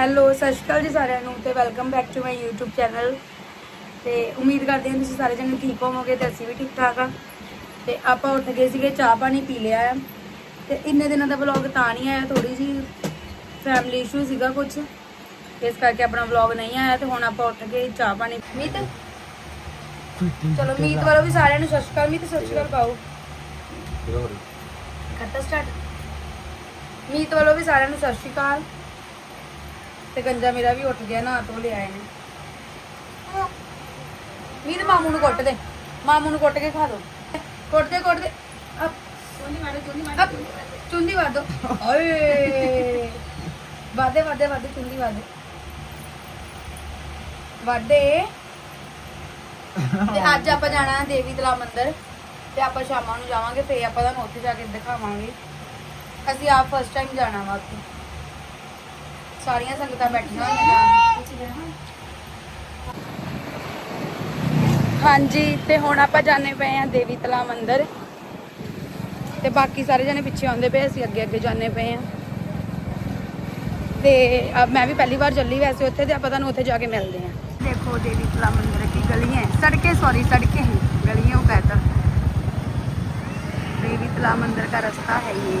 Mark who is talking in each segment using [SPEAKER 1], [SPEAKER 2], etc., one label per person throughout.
[SPEAKER 1] Hello ਸਤਿ ਸ਼੍ਰੀ ਅਕਾਲ ਜੀ ਸਾਰਿਆਂ ਨੂੰ ਤੇ welcome back to my YouTube channel. ਤੇ ਉਮੀਦ ਕਰਦੇ ਹਾਂ ਤੁਸੀਂ ਸਾਰੇ ਜਣੇ ਠੀਕ ਹੋਵੋਗੇ ਤੇ ਅਸੀਂ ਵੀ ਠੀਕ ਠਾਕ ਆ। ਤੇ ਆਪਾਂ ਉੱਠ ਗਏ ਸੀਗੇ ਚਾਹ ਪਾਣੀ ਪੀ ਲਿਆ ਆ। ਤੇ ਇੰਨੇ ਦਿਨਾਂ ਦਾ ਵਲੌਗ ਤਾਂ ਨਹੀਂ ਆਇਆ ਥੋੜੀ ਜੀ ਫੈਮਿਲੀ ਇਸ਼ੂ ਸੀਗਾ ਕੁਝ ਇਸ ਕਰਕੇ ਆਪਣਾ ਵਲੌਗ ਨਹੀਂ ਆਇਆ ਤੇ ਹੁਣ ਆਪਾਂ ਉੱਠ ਕੇ ਚਾਹ ਪਾਣੀ। ਮੀਤ? ਚਲੋ ਮੀਤ ਵੱਲੋਂ ਵੀ ਸਾਰਿਆਂ ਨੂੰ ਸਤਿ ਸ਼੍ਰੀ ਅਕਾਲ। ਮੀਤ ਸਤਿ ਸ਼੍ਰੀ ਅਕਾਲ ਪਾਓ। ਕਰਤਾ ਸਟਾਰਟ ਮੀਤ ਵੱਲੋਂ ਵੀ ਸਾਰਿਆਂ ਨੂੰ ਸਤਿ ਸ਼੍ਰੀ ਅਕਾਲ। ਤੇ ਗੰਜਾ ਮੇਰਾ ਵੀ ਉੱਠ ਗਿਆ ਨਾ ਧੋ ਲਿਆ ਇਹਨੇ। ਮੀਤ ਮਾਮੂ ਨੂੰ ਕੁੱਟ ਦੇ, ਮਾਮੂ ਨੂੰ ਕੁੱਟ ਕੇ ਖਾ ਦੋ ਕੁੱਟ ਦੇ ਕੁੱਟ ਦੇ। ਅਪ ਚੁੰਦੀ ਮਾਰੋ ਚੁੰਦੀ ਮਾਰੋ। ਚੁੰਦੀ ਵਾਰ ਦੋ। ਓਏ। ਵਾਦੇ ਵਾਦੇ ਵਾਦੇ ਚੁੰਦੀ ਵਾਦੇ। ਵਾਦੇ। ਤੇ ਅੱਜ ਆਪਾਂ ਜਾਣਾ ਦੇਵੀ ਤਲਾ ਮੰਦਿਰ। ਤੇ ਆਪਾਂ ਸ਼ਾਮਾਂ ਨੂੰ ਜਾਵਾਂਗੇ, ਫੇਰ ਆਪਾਂ ਤੁਹਾਨੂੰ ਉੱਥੇ ਜਾ ਕੇ ਦਿਖਾਵਾਂਗੇ। ਅਸੀਂ ਆਪ ਫਸਟ ਟਾਈਮ ਜਾਣਾ ਵਾ ਉੱਥੇ। ਸਾਰੀਆਂ ਸੰਗਤਾਂ ਬੈਠੀਆਂ ਹੋਈਆਂ ਹਾਂਜੀ ਤੇ ਹੁਣ ਆਪਾਂ ਜਾਣੇ ਪਏ ਆ ਦੇਵੀ ਤਲਾ ਮੰਦਿਰ। ਤੇ ਬਾਕੀ ਸਾਰੇ ਜਣੇ ਪਿੱਛੇ ਆਉਂਦੇ ਪਏ ਅਸੀਂ ਅੱਗੇ ਅੱਗੇ ਜਾਣੇ ਪਏ ਆ ਤੇ ਮੈਂ ਵੀ ਪਹਿਲੀ ਵਾਰ ਚੱਲੀ ਵੈਸੇ ਉੱਥੇ ਤੇ ਆਪਾਂ ਤੁਹਾਨੂੰ ਉੱਥੇ ਜਾ ਕੇ ਮਿਲਦੇ ਆ ਦੇਖੋ ਦੇਵੀ ਤਲਾ ਮੰਦਿਰ ਕੀ ਗਲੀਆਂ ਸੜਕੇ ਸੌਰੀ ਸੜਕੇ ਹੈ ਗਲੀਆਂ ਉਹ कहता देवी तला मंदिर का रास्ता है ये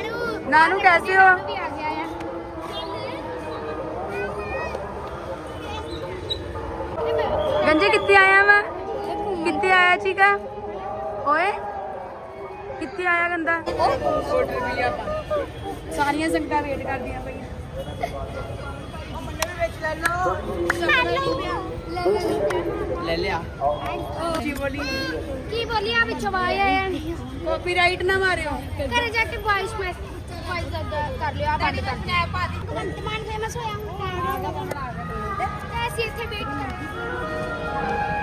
[SPEAKER 1] ਨਾਨੂ ਕੈਸੇ ਹੋ?
[SPEAKER 2] ਨਾਨੂ ਵੀ ਆ ਗਿਆ ਆ
[SPEAKER 1] ਗੰਜੇ ਕਿੱਥੇ ਆਇਆ ਵਾ? ਕਿੱਥੇ ਆਇਆ ਚੀਕਾ ਓਏ ਕਿੱਥੇ ਆਇਆ ਗੰਦਾ? ਸਾਰੀਆਂ ਸੰਗਤਾਂ ਵੇਟ ਕਰਦੀਆਂ ਪਈਆਂ।
[SPEAKER 3] ਲੈ ਲਿਆ।
[SPEAKER 1] ਜੀ ਬੋਲੀ?
[SPEAKER 2] ਕੀ ਬੋਲੀ? ਆ ਵਿੱਚ ਆਵਾਜ਼ ਆਇਆ
[SPEAKER 1] ਕਾਪੀਰਾਈਟ ਨਾ ਮਾਰਿਓ।
[SPEAKER 2] ਘਰੇ ਜਾ ਕੇ ਵਾਇਸ ਮੈਸੇਜ ਵਾਇਸ ਕਰ ਲਿਓ ਆ ਬੰਦ ਕਰ ਸਨੈਪ ਆ ਦੀ ਵੰਤਮਾਨ ਫੇਮਸ ਹੋਇਆ ਹੁਣ ਤੇ ਅਸੀਂ ਇੱਥੇ ਵੇਟ ਕਰ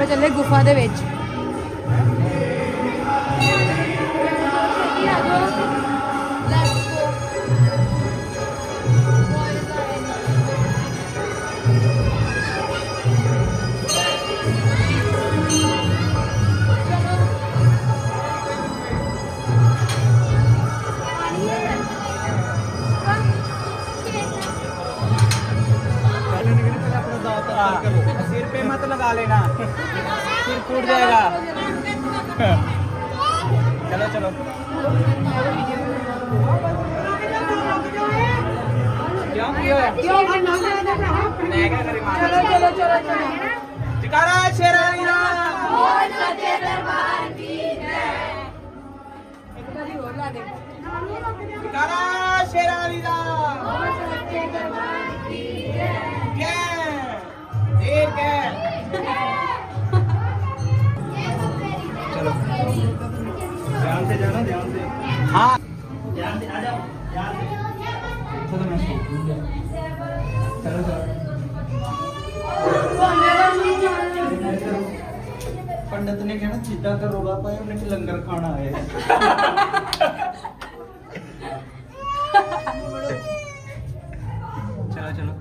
[SPEAKER 1] ਆਪਾਂ ਚੱਲੇ ਗੁਫਾ ਦੇ ਵਿੱਚ। ਜਕਾਰਾ ਸ਼ੇਰਾਨੀ ਦਾ। ਬੋਲ
[SPEAKER 3] ਸੱਚੇ ਦਰਬਾਰ ਦੀ ਜੈ।
[SPEAKER 1] ਇੱਕ ਵਾਰੀ ਹੋਰ ਲਾ ਦੇ।
[SPEAKER 3] ਜਕਾਰਾ ਸ਼ੇਰਾਨੀ ਦਾ। ਬੋਲ ਸੱਚੇ ਦਰਬਾਰ ਦੀ ਜੈ। ਜੈ ਦੇਰ ਚਲੋ। ਧਿਆਨ ਸੇ ਜਾਣਾ ਧਿਆਨ ਸੇ ਹਾਂ। ਧਿਆਨ ਸੇ ਆ ਜਾਓ ਧਿਆਨ ਸੇ पंडित ने कहना चिट्टा का रोला पाया उन्हें लंगर खाना है चलो चलो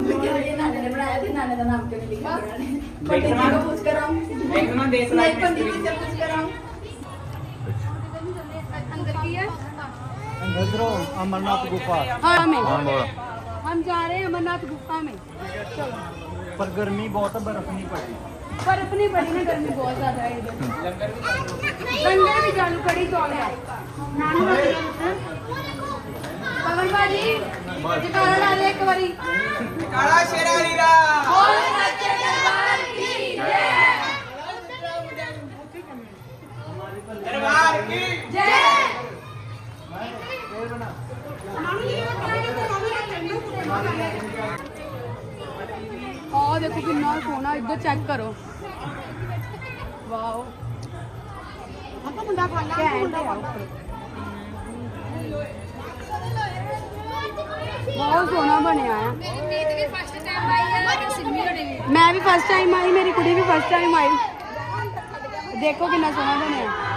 [SPEAKER 1] ਇਹ ਨਾਨੇ ਨੇ ਬਣਾਇਆ ਤੇ ਨਾਨੇ ਦਾ ਨਾਮ ਕਿਉਂ ਨਹੀਂ ਲਿਖਿਆ ਉਹਨਾਂ ਨੇ
[SPEAKER 3] ਦੇਖਣਾ।
[SPEAKER 1] ਪੰਡਿਤ ਜੀ ਨੂੰ ਪੁੱਛ ਕਰਾਂ
[SPEAKER 3] देखना देश
[SPEAKER 1] ਨਹੀਂ
[SPEAKER 3] लाइफ
[SPEAKER 1] ਪੰਡਿਤ ਜੀ से
[SPEAKER 3] इधरो अमरनाथ गुफा
[SPEAKER 1] हाँ में हम जा रहे हैं अमरनाथ गुफा में
[SPEAKER 3] पर गर्मी बहुत है बर्फ नहीं पड़ी
[SPEAKER 1] बर्फ नहीं पड़ी ना गर्मी बहुत ज्यादा है इधर लंगर भी चालू कड़ी चौल है पवन भाजी जकारा ला दे एक बारी
[SPEAKER 3] काला शेरा लीला दरबार
[SPEAKER 1] और देखो कितना सोना इधर चेक करो वाओ बहुत सोना
[SPEAKER 2] बनया मैं भी फ़र्स्ट टाइम आई मेरी कुड़ी भी
[SPEAKER 3] फ़र्स्ट
[SPEAKER 1] टाइम
[SPEAKER 3] आई देखो कितना सोना बनया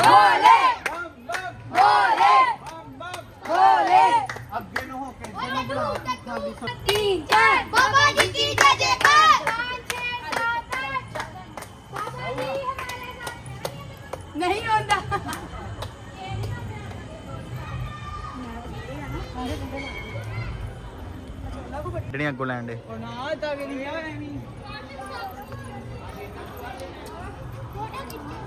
[SPEAKER 3] ਭੋਲੇ ਭੋਲੇ
[SPEAKER 1] ਭੋਲੇ ਅੱਗੇ
[SPEAKER 2] ਨੂੰ ਹੋ ਕੇ ਜਿਹਨੂੰ ਬਣਾ ਖਾਲੀ ਤਿੰਨ ਚਾਰ ਬਾਬਾ ਜੀ ਕੀ ਜੈ ਜੈਕਾਰ
[SPEAKER 1] ਨਹੀਂ ਹੁੰਦਾ।
[SPEAKER 3] ਜਿਹੜੀਆਂ ਅੱਗੋਂ ਲੈਣ ਦੇ। ਉਹ ਨਾ ਤਾਂ ਕਿ ਨਹੀਂ ਆ
[SPEAKER 1] ਐਵੇਂ।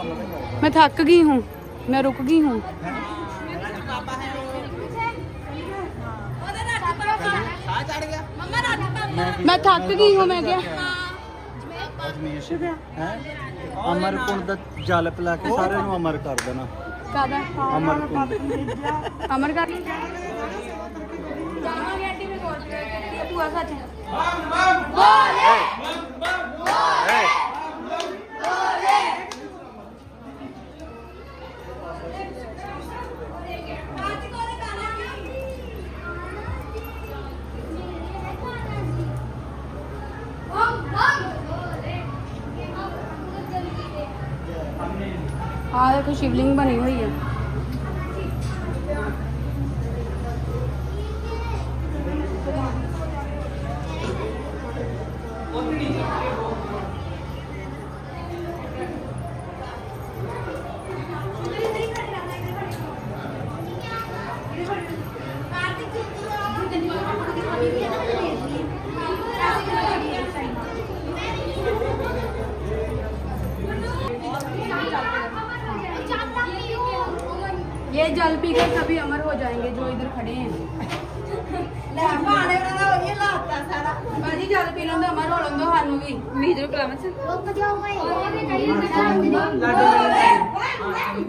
[SPEAKER 1] मैं थक गई हूँ मैं रुक गई हूँ
[SPEAKER 3] ਸਾਹ ਚੜ ਗਿਆ
[SPEAKER 1] मैं थक गई हूँ मैं क्या
[SPEAKER 3] ਅਜਮੇਸ਼ ਹੈ ਅਮਰ ਕੁੰਡ ਦਾ ਜਲ ਪਿਲਾ ਕੇ ਸਾਰਿਆਂ ਨੂੰ ਅਮਰ ਕਰ ਦੇਣਾ
[SPEAKER 1] ਕਾਦਾ
[SPEAKER 3] ਅਮਰ ਕੁੰਡ
[SPEAKER 1] ਅਮਰ ਕਰ ਜਾਵਾਂਗੇ ਆਂਟੀ ਮੈਂ ਸੋਚ ਰਹੀ ਹਾਂ ਤੂੰ ਆ ਸੱਚ ਬੋਲੇ ਆ ਦੇਖੋ ਸ਼ਿਵਲਿੰਗ ਬਣੀ ਹੋਈ ਹੈ ये जल पी के सभी अमर हो जाएंगे जो इधर खड़े हैं ਭਾਜੀ ਜਲ ਪੀ ਲੈਂਦਾ ਅਮਰ ਹੋ ਲੈਂਦਾ ਸਾਨੂੰ ਵੀ ਮੀਤ ਨੂੰ ਪਿਲਾਵਾਂ ਚ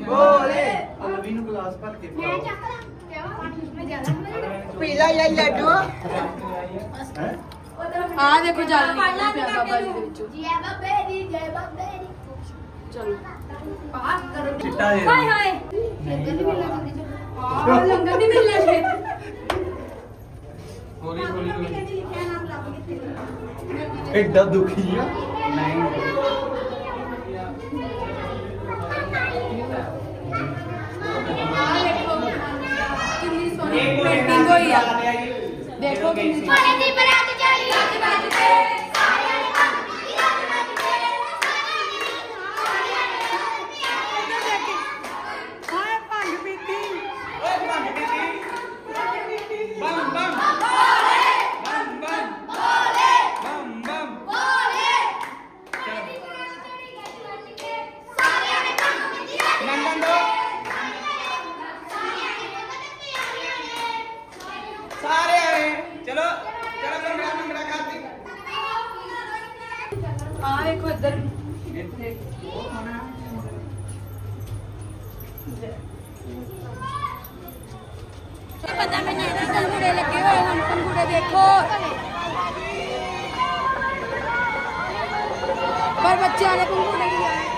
[SPEAKER 3] ਬੋਲੇ ਅਲਵੀ ਨੂੰ ਗਲਾਸ ਭਰ ਕੇ ਪਿਆਓ ਹੈ
[SPEAKER 1] ਆ ਦੇਖੋ ਜਲ ਨਿਕਲਦਾ ਪਿਆ ਬਾਬਾ ਜੀ ਦੇ ਵਿੱਚੋਂ
[SPEAKER 2] ਜੈ ਬਾਬੇ ਦੀ ਜੈ ਬਾਬੇ ਦੀ
[SPEAKER 1] ਚਲੋ
[SPEAKER 3] ਚਿੱਟਾ ਦੇ
[SPEAKER 2] ਹਾਏ ਹਾਏ ਲੰਗਰ ਨਹੀਂ ਮਿਲਣਾ ਜਲਦੀ ਚ
[SPEAKER 1] ਆਹ ਲੰਗਰ ਨਹੀਂ ਮਿਲਣਾ ਫਿਰ
[SPEAKER 3] ਹੌਲੀ ਹੌਲੀ ਹੌਲੀ
[SPEAKER 2] ਲਿਖਿਆ ਨਾਮ ਲੱਭ ਕਿੱਥੇ
[SPEAKER 3] ਐਡਾ ਦੁਖੀ ਆ ਨਹੀਂ
[SPEAKER 1] ਕਿੰਨੀ ਸੋਹਣੀ ਪੇਂਟਿੰਗ ਹੋਈ ਆ ਦੇਖੋ ਕਿੰਨੀ
[SPEAKER 2] ਸੋਨੇ ਦੀ ਬਰਾਤ ਚਲੀ ਅੱਜ ਵੱਜ ਕੇ ਸਾਰਿਆਂ ਨੇ ਕੰਮ ਕੀਤੀ ਅੱਜ ਵੱਜ ਕੇ ਸਾਰਿਆਂ ਨੇ
[SPEAKER 1] ਹਾਏ ਭੰਗ ਪੀਤੀ
[SPEAKER 3] ਓਏ ਭੰਗ ਪੀਤੀ ਬੰਮ ਬੰਮ ਬੰਮ ਬੰਮ ਬੰਮ ਬੰਮ
[SPEAKER 2] ਬੋਲੇ
[SPEAKER 3] ਚਲੋ
[SPEAKER 2] ਸਾਰਿਆਂ ਨੇ ਕੰਮ ਕੀਤੀ ਅੱਜ
[SPEAKER 3] ਨੰਦਨ ਦੋ ਸਾਰੇ ਆਏ ਚਲੋ ਚਲੋ ਮੰਗੜਾ ਮੰਗੜਾ ਕਰਦੀ
[SPEAKER 1] ਆ ਵੇਖੋ ਇੱਧਰ ਪਤਾ ਮੈਨੂੰ ਇਹਦੇ ਪੰਗੂੜੇ ਲੱਗੇ ਹੋਏ ਹਨ ਪੰਗੂੜੇ ਦੇਖੋ ਪਰ ਬੱਚਿਆਂ ਨੇ ਪੰਗੂੜੇ ਨਹੀਂ ਆਏ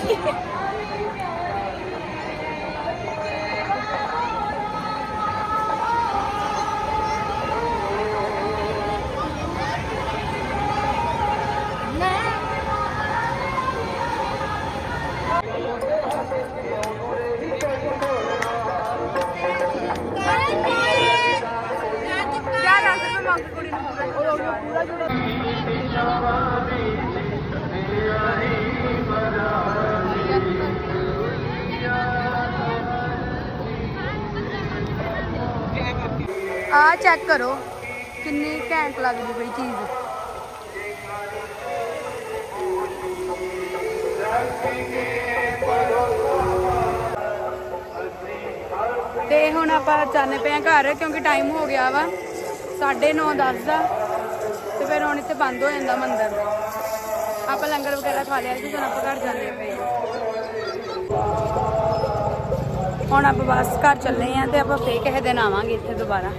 [SPEAKER 1] ਕਿਆ ਆ ਚੈੱਕ ਕਰੋ, ਕਿੰਨੀ ਘੈਂਟ ਲੱਗਦੀ ਪਈ ਚੀਜ਼। ਤੇ ਹੁਣ ਆਪਾਂ ਚੱਲਨੇ ਪਏ ਆ ਘਰ, ਕਿਉਂਕਿ ਟਾਈਮ ਹੋ ਗਿਆ ਵਾ। 9:30 10 ਦਾ ਤੇ ਫਿਰ ਹੁਣ ਇੱਥੇ ਬੰਦ ਹੋ ਜਾਂਦਾ ਮੰਦਿਰ। ਆਪਾਂ ਲੰਗਰ ਵਗੈਰਾ ਖਾ ਲਿਆ ਸੀ ਹੁਣ ਆਪਾਂ ਘਰ ਜਾਂਦੇ ਪਏ ਹੁਣ ਆਪਾਂ ਬਸ ਘਰ ਚੱਲੇ ਆ ਤੇ ਆਪਾਂ ਫੇਰ ਕਿਸੇ ਦਿਨ ਆਵਾਂਗੇ ਇੱਥੇ ਦੁਬਾਰਾ।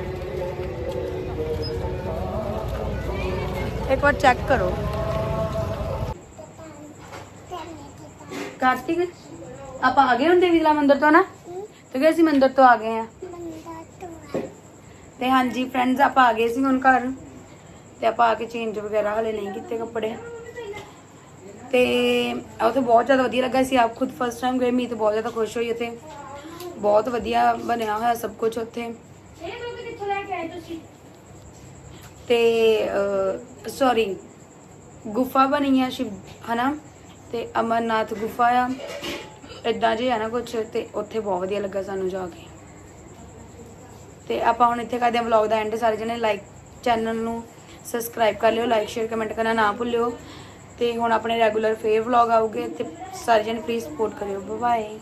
[SPEAKER 1] ਇੱਕ ਵਾਰ ਚੈੱਕ ਕਰੋ। ਕਾਰਤਿਕ, ਆਪਾਂ ਆ ਗਏ ਹੁਣ ਦੇਵੀ ਦਾ ਮੰਦਿਰ ਤੋਂ ਨਾ? ਤੇ ਗਏ ਅਸੀਂ ਮੰਦਿਰ ਤੋਂ ਆ ਗਏ ਆ ਤੇ ਹਾਂਜੀ ਫਰੈਂਡਸ ਆਪਾਂ ਆ ਗਏ ਸੀ ਹੁਣ ਘਰ ਤੇ ਆਪਾਂ ਆ ਕੇ ਚੇਂਜ ਵਗੈਰਾ ਹਲੇ ਨਹੀਂ ਕੀਤੇ ਕੱਪੜੇ। ਤੇ ਉੱਥੇ ਬਹੁਤ ਜ਼ਿਆਦਾ ਵਧੀਆ ਲੱਗਾ ਸੀ, ਆਪ ਖੁਦ ਫਸਟ ਟਾਈਮ ਗਏ ਮੀ ਤੇ ਬਹੁਤ ਜ਼ਿਆਦਾ ਖੁਸ਼ ਹੋਈ ਉੱਥੇ। ਬਹੁਤ ਵਧੀਆ ਬਣਿਆ ਹੋਇਆ ਸਭ ਕੁਝ ਉੱਥੇ।
[SPEAKER 2] ਇਹ ਦੁੱਧ
[SPEAKER 1] ਤੇ ਸੌਰੀ ਗੁਫਾ ਬਣੀ ਆ ਸ਼ਿਵ, ਹਨਾ? ਤੇ ਅਮਰਨਾਥ ਗੁਫਾ ਆ। ਇਦਾਂ ਜੇ ਆ ਨਾ ਕੁਝ ਤੇ ਉੱਥੇ ਬਹੁਤ ਵਧੀਆ ਲੱਗਾ ਸਾਨੂੰ ਜਾ ਕੇ। ਤੇ ਆਪਾਂ ਹੁਣ ਇੱਥੇ ਕਰਦੇ ਆ ਵਲੌਗ ਦਾ ਐਂਡ ਸਾਰੇ ਜਣੇ ਲਾਈਕ ਚੈਨਲ ਨੂੰ ਸਬਸਕ੍ਰਾਈਬ ਕਰ ਲਿਓ ਲਾਈਕ ਸ਼ੇਅਰ ਕਮੈਂਟ ਕਰਨਾ ਨਾ ਭੁੱਲਿਓ ਤੇ ਹੁਣ ਆਪਣੇ ਰੈਗੂਲਰ ਫੇਰ ਵਲੌਗ ਆਉਗੇ ਤੇ ਸਾਰੇ ਜਣੇ ਪਲੀਜ਼ ਸਪੋਰਟ ਕਰਿਓ। ਬਾਏ